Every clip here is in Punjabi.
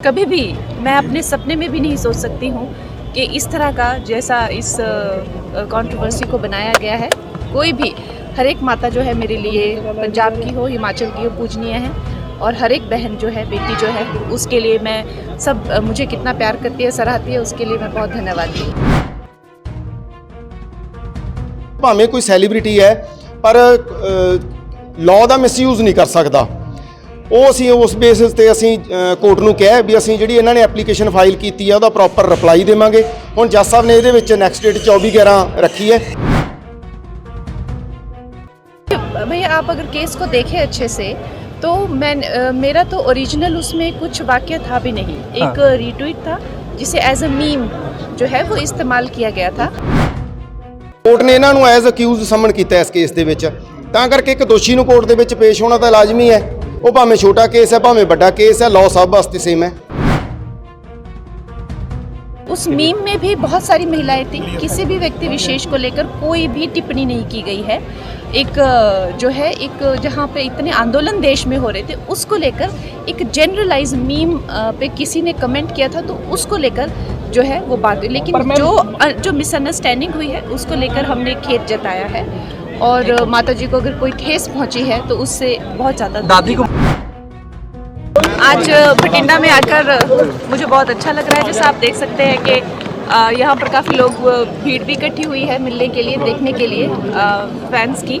कभी भी मैं अपने सपने में भी नहीं सोच सकती हूँ कि इस तरह का जैसा इस कंट्रोवर्सी को बनाया गया है। कोई भी, हर एक माता जो है मेरे लिए, पंजाब की हो, हिमाचल की हो, पूजनीय है और हर एक बहन जो है, बेटी जो है, उसके लिए मैं सब मुझे कितना प्यार करती है, सराहती है, उसके लिए मैं बहुत धन्यवाद हूँ। भावें कोई सैलीब्रिटी है, पर लॉ का मिसयूज़ नहीं कर सकता ਉਹ ਅਸੀਂ ਉਸ ਬੇਸਿਸ ਤੇ ਅਸੀਂ ਕੋਰਟ ਨੂੰ ਕਿਹਾ ਵੀ ਅਸੀਂ ਜਿਹੜੀ ਇਹਨਾਂ ਨੇ ਐਪਲੀਕੇਸ਼ਨ ਫਾਈਲ ਕੀਤੀ ਹੈ ਉਹਦਾ ਪ੍ਰੋਪਰ ਰਿਪਲਾਈ ਦੇਵਾਂਗੇ ਹੁਣ ਜੱਜ ਸਾਹਿਬ ਨੇ ਇਹਦੇ ਵਿੱਚ ਨੈਕਸਟ ਡੇਟ 24 11 ਰੱਖੀ ਹੈ भैया आप अगर केस को देखें अच्छे से तो मैं अ, मेरा तो ओरिजिनल उसमें कुछ वाक्य था भी नहीं एक रीट्वीट था जिसे एज अ मीम जो है वो इस्तेमाल किया गया था ਕੋਰਟ ਨੇ ਇਹਨਾਂ ਨੂੰ ਐਜ਼ ਅਕਿਊਜ਼ ਸਮਨ ਕੀਤਾ ਇਸ ਕੇਸ ਦੇ ਵਿੱਚ ਤਾਂ ਕਰਕੇ ਇੱਕ ਦੋਸ਼ੀ ਨੂੰ ਕੋਰਟ ਦੇ ਵਿੱਚ ਪੇਸ਼ ਹੋਣਾ ਤਾਂ ਲਾਜ਼ਮੀ ਹੈ ਉਹ ਭਾਵੇਂ ਛੋਟਾ ਕੇਸ ਹੈ ਭਾਵੇਂ ਵੱਡਾ ਕੇਸ ਹੈ ਲਾਅ ਸਭ ਵਾਸਤੇ ਸੇਮ ਹੈ उस मीम में भी बहुत सारी महिलाएं थी किसी भी व्यक्ति विशेष को लेकर कोई भी टिप्पणी नहीं की गई है एक अ, जो है एक जहाँ पे इतने आंदोलन देश में हो रहे थे उसको लेकर एक जनरलाइज मीम अ, पे किसी ने कमेंट किया था तो उसको लेकर जो है वो बात हुई लेकिन जो अ, जो मिसअंडरस्टैंडिंग हुई है उसको लेकर हमने खेत जताया है और माता जी को अगर कोई ठेस पहुँची है तो उससे बहुत ज़्यादा दादी को आज बठिंडा में आकर मुझे बहुत अच्छा लग रहा है जैसा आप देख सकते हैं कि यहाँ पर काफ़ी लोग भीड़ भी इकट्ठी हुई है मिलने के लिए देखने के लिए फैंस की।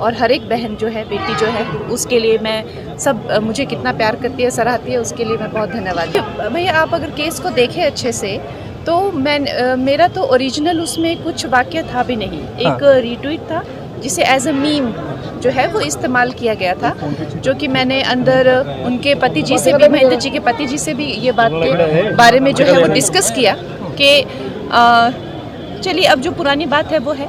और हर एक बहन जो है बेटी जो है उसके लिए मैं सब मुझे कितना प्यार करती है सराहती है उसके लिए मैं बहुत धन्यवाद भैया आप अगर केस को देखें अच्छे से तो मैं मेरा तो ओरिजिनल उसमें कुछ वाक्य था भी नहीं। एक रीट्वीट था जिसे एज अ मीम जो है वो इस्तेमाल किया गया था जो कि मैंने अंदर उनके पति जी से भी महेंद्र जी के पति जी से भी ये बात के बारे में जो है वो डिस्कस किया कि चलिए अब जो पुरानी बात है वो है।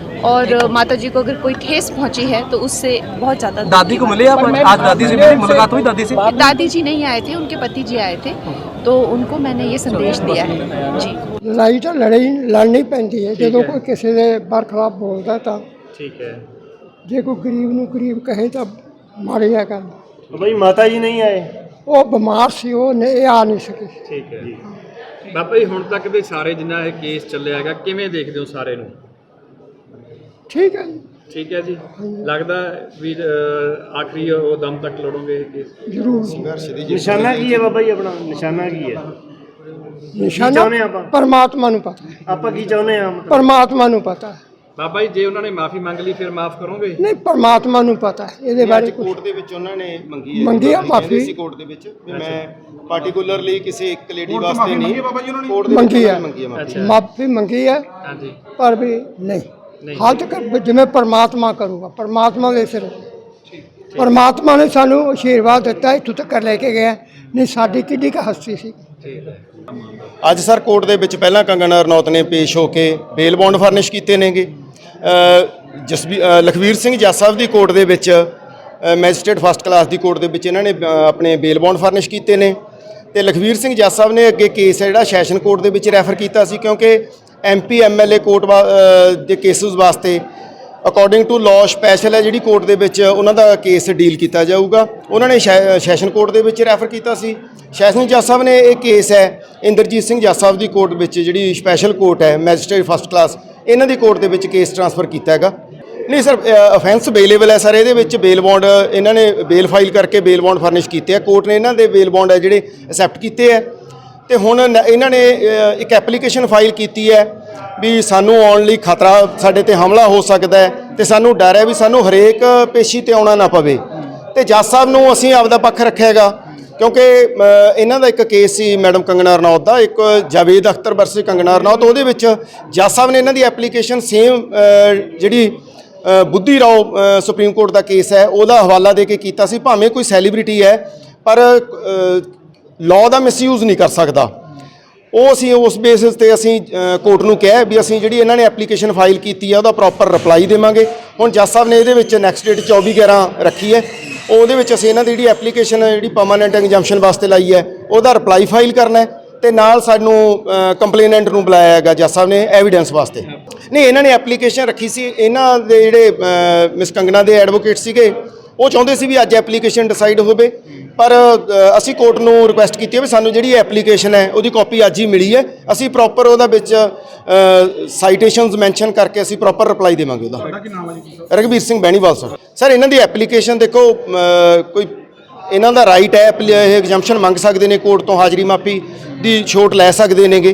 और अ, माता जी को अगर कोई ठेस पहुंची है तो उससे बहुत ज़्यादा दादी को मिले आप आज दादी से मिले मुलाकात हुई दादी से दादी जी नहीं आए थे उनके पति जी आए थे तो उनको मैंने ये संदेश दिया है जी ਲੜਾਈ ਤਾਂ ਲੜਾਈ ਲੜਨੀ ਪੈਂਦੀ ਹੈ ਜਦੋਂ ਕੋਈ ਕਿਸੇ ਦੇ ਬਰਖਲਾਫ ਬੋਲਦਾ ਤਾਂ ਠੀਕ ਹੈ ਜੇ ਕੋਈ ਗਰੀਬ ਨੂੰ ਗਰੀਬ ਕਹੇ ਤਾਂ ਮਾੜੀ ਆ ਗੱਲ ਬਈ ਮਾਤਾ ਜੀ ਨਹੀਂ ਆਏ ਉਹ ਬਿਮਾਰ ਸੀ ਉਹ ਨਹੀਂ ਆ ਨਹੀਂ ਸਕੇ ਠੀਕ ਹੈ ਬਾਬਾ ਜੀ ਹੁਣ ਤੱਕ ਦੇ ਸਾਰੇ ਜਿੰਨਾ ਇਹ ਕੇਸ ਚੱਲਿਆ ਹੈਗਾ ਕਿਵੇਂ ਦੇਖਦੇ ਹੋ ਸਾਰੇ ਨੂੰ ਠੀਕ ਹੈ ਜੀ। ਠੀਕ ਹੈ ਜੀ। ਲੱਗਦਾ ਵੀ ਅਹ, ਆਖਰੀ ਉਹ ਦਮ ਤੱਕ ਲੜੋਗੇ ਇਹ ਕੇਸ। ਜ਼ਰੂਰ। ਨਿਸ਼ਾਨਾ ਕੀ ਹੈ ਬਾਬਾ ਜੀ ਆਪਣਾ? ਨਿਸ਼ਾਨਾ ਕੀ ਹੈ? ਨਿਸ਼ਾਨਾ ਆਪਾਂ? ਪਰਮਾਤਮਾ ਨੂੰ ਪਤਾ। ਹੈ ਆਪਾਂ ਕੀ ਚਾਹੁੰਦੇ ਆ ਮਤਲਬ ਪਰਮਾਤਮਾ ਨੂੰ ਪਤਾ। ਹੈ ਬਾਬਾ ਜੀ ਜੇ ਉਹਨਾਂ ਨੇ ਮਾਫੀ ਮੰਗ ਲਈ ਫਿਰ ਮਾਫ ਕਰੋਗੇ? ਨਹੀਂ ਪਰਮਾਤਮਾ ਨੂੰ ਪਤਾ ਹੈ। ਇਹਦੇ ਅੱਜ ਬਾਰੇ ਕੁਛ ਕੋਰਟ ਦੇ ਵਿੱਚ ਉਹਨਾਂ ਨੇ ਮੰਗੀ ਹੈ। ਮੰਗੀ ਆ ਮਾਫ਼ੀ। ਸੀ ਕੋਰਟ ਦੇ ਵਿੱਚ ਵੀ ਮੈਂ ਪਾਰਟਿਕੂਲਰਲੀ ਕਿਸੇ ਇੱਕ ਲੇਡੀ ਵਾਸਤੇ ਨਹੀਂ। ਕੋਰਟ ਦੇ ਵਿੱਚ ਮੰਗੀ ਉਹਨਾਂ ਹੈ। ਮਾਫ਼ੀ। ਮੰਗੀ ਹੈ ਹਾਂਜੀ ਪਰ ਵੀ ਨਹੀਂ। ਹਾਲ ਤੱਕ ਜਿਵੇਂ ਪਰਮਾਤਮਾ ਕਰੂਗਾ ਪਰਮਾਤਮਾ ਦੇ ਸਿਰ। ਪਰਮਾਤਮਾ ਨੇ ਸਾਨੂੰ ਆਸ਼ੀਰਵਾਦ ਦਿੱਤਾ ਇੱਥੋਂ ਤੱਕ ਲੈ ਕੇ ਗਿਆ। ਨਹੀਂ ਸਾਡੀ ਕਿੱਡੀ ਕੁ ਹਸਤੀ ਸੀ। ਅੱਜ ਸਰ ਕੋਰਟ ਦੇ ਵਿੱਚ ਪਹਿਲਾਂ ਕੰਗਨਾ ਰਣੌਤ ਨੇ ਪੇਸ਼ ਹੋ ਕੇ ਬੇਲ ਬੌਂਡ ਫਰਨਿਸ਼ ਕੀਤੇ ਨੇਗੇ। ਅ, ਜਸਵੀ ਅ, ਲਖਵੀਰ ਸਿੰਘ ਜੱਜ ਸਾਹਿਬ ਦੀ ਕੋਰਟ ਦੇ ਵਿੱਚ ਅ, ਮੈਜਿਸਟ੍ਰੇਟ ਫਸਟ ਕਲਾਸ ਦੀ ਕੋਰਟ ਦੇ ਵਿੱਚ ਇਹਨਾਂ ਨੇ ਅ, ਆਪਣੇ ਬੇਲ ਬੌਂਡ ਫਰਨਿਸ਼ ਕੀਤੇ ਨੇ। ਤੇ ਲਖਵੀਰ ਸਿੰਘ ਜੱਜ ਸਾਹਿਬ ਨੇ ਅੱਗੇ ਕੇਸ ਹੈ ਜਿਹੜਾ ਸੈਸ਼ਨ ਕੋਰਟ ਦੇ ਵਿੱਚ ਰੈਫਰ ਕੀਤਾ ਸੀ ਕਿਉਂਕਿ ਐਮਪੀ ਐਮਐਲਏ ਕੋਰਟ ਵਾ- ਦੇ ਕੇਸਿਸ ਵਾਸਤੇ ਅਕੋਰਡਿੰਗ ਟੂ ਲਾਅ ਸਪੈਸ਼ਲ ਹੈ ਜਿਹੜੀ ਕੋਰਟ ਦੇ ਵਿੱਚ ਉਹਨਾਂ ਦਾ ਕੇਸ ਡੀਲ ਕੀਤਾ ਜਾਊਗਾ। ਉਹਨਾਂ ਨੇ ਸ਼ੈ- ਸੈਸ਼ਨ ਕੋਰਟ ਦੇ ਵਿੱਚ ਰੈਫਰ ਕੀਤਾ ਸੀ। ਸੈਸ਼ਨ ਜੱਜ ਸਾਹਿਬ ਨੇ ਇਹ ਕੇਸ ਹੈ, ਇੰਦਰਜੀਤ ਸਿੰਘ ਜੱਜ ਸਾਹਿਬ ਦੀ ਕੋਰਟ ਵਿੱਚ ਜਿਹੜੀ ਸਪੈਸ਼ਲ ਕੋਰਟ ਹੈ ਮੈਜਿਸਟ੍ਰੇਟ ਫਸਟ ਕਲਾਸ ਇਹਨਾਂ ਦੀ ਕੋਰਟ ਦੇ ਵਿੱਚ ਕੇਸ ਟ੍ਰਾਂਸਫਰ ਕੀਤਾ ਹੈਗਾ। ਨਹੀਂ ਸਰ ਅਫੈਂਸ ਬੇਲੇਬਲ ਹੈ ਸਰ ਇਹਦੇ ਵਿੱਚ ਬੇਲ ਬੌਂਡ ਇਹਨਾਂ ਨੇ ਬੇਲ ਫਾਈਲ ਕਰਕੇ ਬੇਲ ਬੌਂਡ ਫਰਨਿਸ਼ ਕੀਤੇ ਆ। ਕੋਰਟ ਨੇ ਇਹਨਾਂ ਦੇ ਬੇਲ ਬੌਂਡ ਹੈ ਜਿਹੜੇ ਅਸੈਪਟ ਕੀਤੇ ਆ। ਤੇ ਹੁਣ ਨ- ਇਹਨਾਂ ਨੇ ਅ, ਇੱਕ ਐਪਲੀਕੇਸ਼ਨ ਫਾਈਲ ਕੀਤੀ ਹੈ ਵੀ ਸਾਨੂੰ ਆਉਣ ਲਈ ਖਤਰਾ ਸਾਡੇ ਤੇ ਹਮਲਾ ਹੋ ਸਕਦਾ ਹੈ ਤੇ ਸਾਨੂੰ ਡਰ ਹੈ ਵੀ ਸਾਨੂੰ ਹਰੇਕ ਪੇਸ਼ੀ ਤੇ ਆਉਣਾ ਨਾ ਪਵੇ। ਤੇ ਜੱਜ ਸਾਹਿਬ ਨੂੰ ਅਸੀਂ ਆਪਦਾ ਪੱਖ ਰੱਖਿਆ ਹੈਗਾ ਕਿਉਂਕਿ ਅ, ਇਹਨਾਂ ਦਾ ਇੱਕ ਕੇਸ ਸੀ ਮੈਡਮ ਕੰਗਣਾ ਰਣੌਤ ਦਾ ਇੱਕ ਜਾਵੇਦ ਅਖਤਰ ਵਰਸਸ ਕੰਗਣਾ ਰਣੌਤ ਉਹਦੇ ਵਿੱਚ ਜੱਜ ਸਾਹਿਬ ਨੇ ਇਹਨਾਂ ਦੀ ਐਪਲੀਕੇਸ਼ਨ ਸੇਮ ਜਿਹੜੀ ਅ, ਬੁੱਧੀ ਰਾਓ ਅ, ਸੁਪਰੀਮ ਕੋਰਟ ਦਾ ਕੇਸ ਹੈ ਉਹਦਾ ਹਵਾਲਾ ਦੇ ਕੇ ਕੀਤਾ ਸੀ ਭਾਵੇਂ ਕੋਈ ਸੈਲੀਬ੍ਰਿਟੀ ਹੈ ਪਰ ਲਾਅ ਦਾ ਮਿਸਯੂਜ਼ ਨਹੀਂ ਕਰ ਸਕਦਾ। ਉਹ ਅਸੀਂ ਉਸ ਬੇਸਿਸ ਤੇ ਅਸੀਂ ਕੋਰਟ ਨੂੰ ਕਿਹਾ ਵੀ ਅਸੀਂ ਜਿਹੜੀ ਇਹਨਾਂ ਨੇ ਐਪਲੀਕੇਸ਼ਨ ਫਾਈਲ ਕੀਤੀ ਹੈ ਉਹਦਾ ਪ੍ਰੋਪਰ ਰਿਪਲਾਈ ਦੇਵਾਂਗੇ। ਹੁਣ ਜੱਜ ਸਾਹਿਬ ਨੇ ਇਹਦੇ ਵਿੱਚ ਨੈਕਸਟ ਡੇਟ 24 11 ਰੱਖੀ ਹੈ। ਉਹਦੇ ਵਿੱਚ ਅਸੀਂ ਇਹਨਾਂ ਦੀ ਜਿਹੜੀ ਐਪਲੀਕੇਸ਼ਨ ਜਿਹੜੀ ਪਰਮਾਨੈਂਟ ਐਗਜ਼ਾਮਸ਼ਨ ਵਾਸਤੇ ਲਾਈ ਹੈ, ਉਹਦਾ ਰਿਪਲਾਈ ਫਾਈਲ ਕਰਨਾ ਹੈ ਤੇ ਨਾਲ ਸਾਨੂੰ ਕੰਪਲੇਨੈਂਟ ਨੂੰ ਬੁਲਾਇਆ ਹੈਗਾ ਜੱਜ ਸਾਹਿਬ ਨੇ ਐਵੀਡੈਂਸ ਵਾਸਤੇ। ਨਹੀਂ, ਇਹਨਾਂ ਨੇ ਐਪਲੀਕੇਸ਼ਨ ਰੱਖੀ ਸੀ। ਇਹਨਾਂ ਦੇ ਜਿਹੜੇ ਮਿਸ ਕੰਗਣਾ ਦੇ ਐਡਵੋਕੇਟ ਸੀਗੇ, ਉਹ ਚਾਹੁੰਦੇ ਸੀ ਵੀ ਅੱਜ ਐਪਲੀਕੇਸ਼ਨ ਡਿਸਾਈਡ ਹੋਵੇ। ਪਰ ਅਸੀਂ ਕੋਰਟ ਨੂੰ ਰਿਕੁਐਸਟ ਕੀਤੀ ਹੈ ਵੀ ਸਾਨੂੰ ਜਿਹੜੀ ਐਪਲੀਕੇਸ਼ਨ ਹੈ ਉਹਦੀ ਕਾਪੀ ਅੱਜ ਹੀ ਮਿਲੀ ਹੈ। ਅਸੀਂ ਪ੍ਰੋਪਰ ਉਹਦਾ ਵਿੱਚ ਸਾਈਟੇਸ਼ਨਸ ਮੈਂਸ਼ਨ ਕਰਕੇ ਅਸੀਂ ਪ੍ਰੋਪਰ ਰਿਪਲਾਈ ਦੇਵਾਂਗੇ ਉਹਦਾ। ਰਘਬੀਰ ਸਿੰਘ ਬੈਣੀਵਾਲ ਸਰ ਸਰ ਇਹਨਾਂ ਦੀ ਐਪਲੀਕੇਸ਼ਨ ਦੇਖੋ ਕੋਈ ਇਹਨਾਂ ਦਾ ਰਾਈਟ ਹੈ ਇਹ ਐਗਜ਼ਾਮਸ਼ਨ ਮੰਗ ਸਕਦੇ ਨੇ ਕੋਰਟ ਤੋਂ ਹਾਜ਼ਰੀ ਮਾਫੀ ਦੀ ਛੋਟ ਲੈ ਸਕਦੇ ਨੇਗੇ।